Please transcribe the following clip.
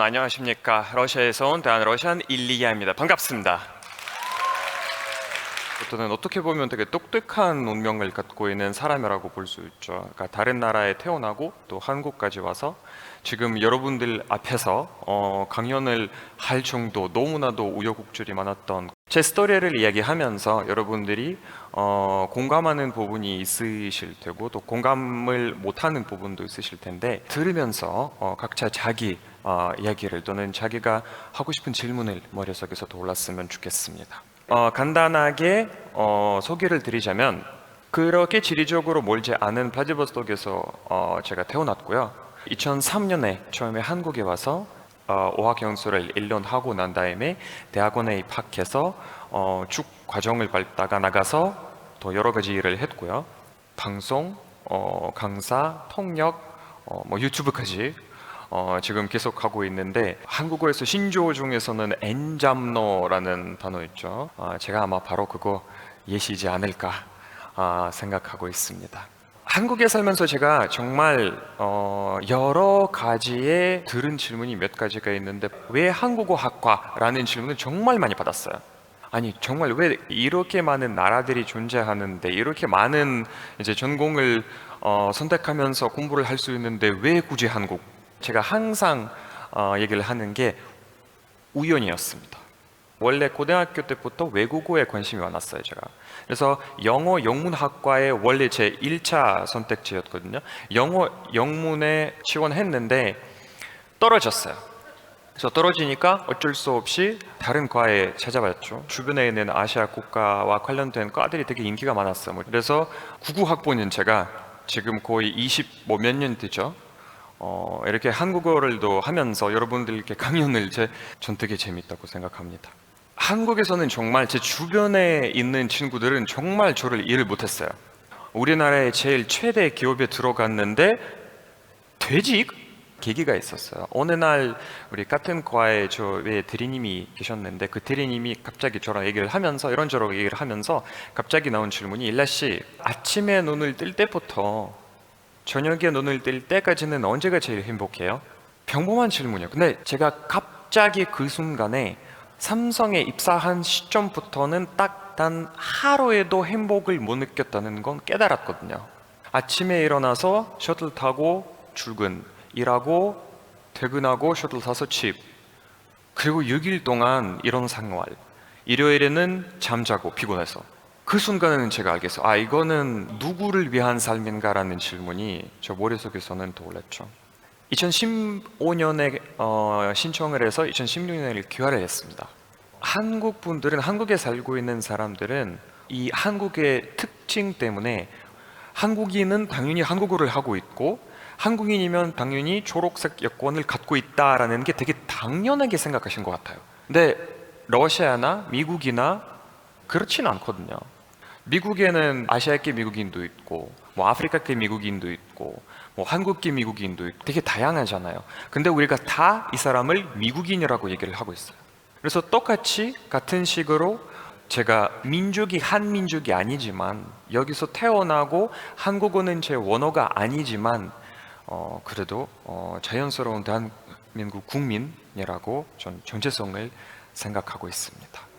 여러분 안녕하십니까? 러시아에서 온 대한 러시안 일리아입니다. 반갑습니다. 저는 어떻게 보면 되게 똑똑한 운명을 갖고 있는 사람이라고 볼 수 있죠. 그러니까 다른 나라에 태어나고 또 한국까지 와서 지금 여러분들 앞에서 어, 강연을 할 정도 너무나도 우여곡절이 많았던 제 스토리를 이야기하면서 여러분들이 어, 공감하는 부분이 있으실 테고 또 공감을 못하는 부분도 있으실 텐데 들으면서 어, 각자 자기 어, 이야기를 또는 자기가 하고 싶은 질문을 머릿속에서 떠올랐으면 좋겠습니다. 어, 간단하게 어, 소개를 드리자면 그렇게 지리적으로 멀지 않은 플라디보스톡에서 어, 제가 태어났고요. 2003년에 처음에 한국에 와서 어, 어학연수를 1년 하고 난 다음에 대학원에 입학해서 어, 쭉 과정을 밟다가 나가서 더 여러 가지 일을 했고요. 방송, 어, 강사, 통역, 어, 뭐 유튜브까지 어, 지금 계속 하고 있는데 한국어에서 신조어 중에서는 엔잡노라는 단어 있죠. 아, 제가 아마 바로 그거 예시지 않을까 아, 생각하고 있습니다. 한국에 살면서 제가 정말 어, 여러 가지의 들은 질문이 몇 가지가 있는데 왜 한국어 학과라는 질문을 정말 많이 받았어요. 아니 정말 왜 이렇게 많은 나라들이 존재하는데 이렇게 많은 이제 전공을 어, 선택하면서 공부를 할 수 있는데 왜 굳이 한국? 제가 항상 어, 얘기를 하는 게 우연이었습니다. 원래 고등학교 때부터 외국어에 관심이 많았어요, 제가. 그래서 영어 영문학과에 원래 제 1차 선택지였거든요. 영어 영문에 지원했는데 떨어졌어요. 그래서 떨어지니까 어쩔 수 없이 다른 과에 찾아봤죠. 주변에 있는 아시아 국가와 관련된 과들이 되게 인기가 많았어요. 뭐 그래서 99학번인 제가 지금 거의 20 뭐 몇 년 되죠. 어, 이렇게 한국어를도 하면서 여러분들께 강연을 제, 전 되게 재밌다고 생각합니다. 한국에서는 정말 제 주변에 있는 친구들은 정말 저를 이해를 못했어요. 우리나라의 제일 최대 기업에 들어갔는데 퇴직 계기가 있었어요. 어느 날 우리 같은 과에 저 외에 대리님이 계셨는데 그 대리님이 갑자기 저랑 얘기를 하면서 이런저런 얘기를 하면서 갑자기 나온 질문이 일라 씨 아침에 눈을 뜰 때부터 저녁에 눈을 뜰 때까지는 언제가 제일 행복해요? 평범한 질문이에요. 근데 제가 갑자기 그 순간에 삼성에 입사한 시점부터는 딱 단 하루에도 행복을 못 느꼈다는 건 깨달았거든요. 아침에 일어나서 셔틀 타고 출근, 일하고 퇴근하고 셔틀 타서 집. 그리고 6일 동안 이런 생활. 일요일에는 잠자고 피곤해서. 그 순간에는 제가 알겠어요. 아, 이거는 누구를 위한 삶인가라는 질문이 저 머릿속에서는 떠올랐죠. 2015년에 어, 신청을 해서 2016년에 귀화를 했습니다. 한국 분들은 한국에 살고 있는 사람들은 이 한국의 특징 때문에 한국인은 당연히 한국어를 하고 있고 한국인이면 당연히 초록색 여권을 갖고 있다라는 게 되게 당연하게 생각하신 것 같아요. 근데 러시아나 미국이나 그렇진 않거든요. 미국에는 아시아계 미국인도 있고 뭐 아프리카계 미국인도 있고 뭐 한국계 미국인도 있고 되게 다양하잖아요. 근데 우리가 다 이 사람을 미국인이라고 얘기를 하고 있어요. 그래서 똑같이 같은 식으로 제가 민족이 한 민족이 아니지만 여기서 태어나고 한국어는 제 원어가 아니지만 어, 그래도 어, 자연스러운 대한민국 국민이라고 전 정체성을 생각하고 있습니다.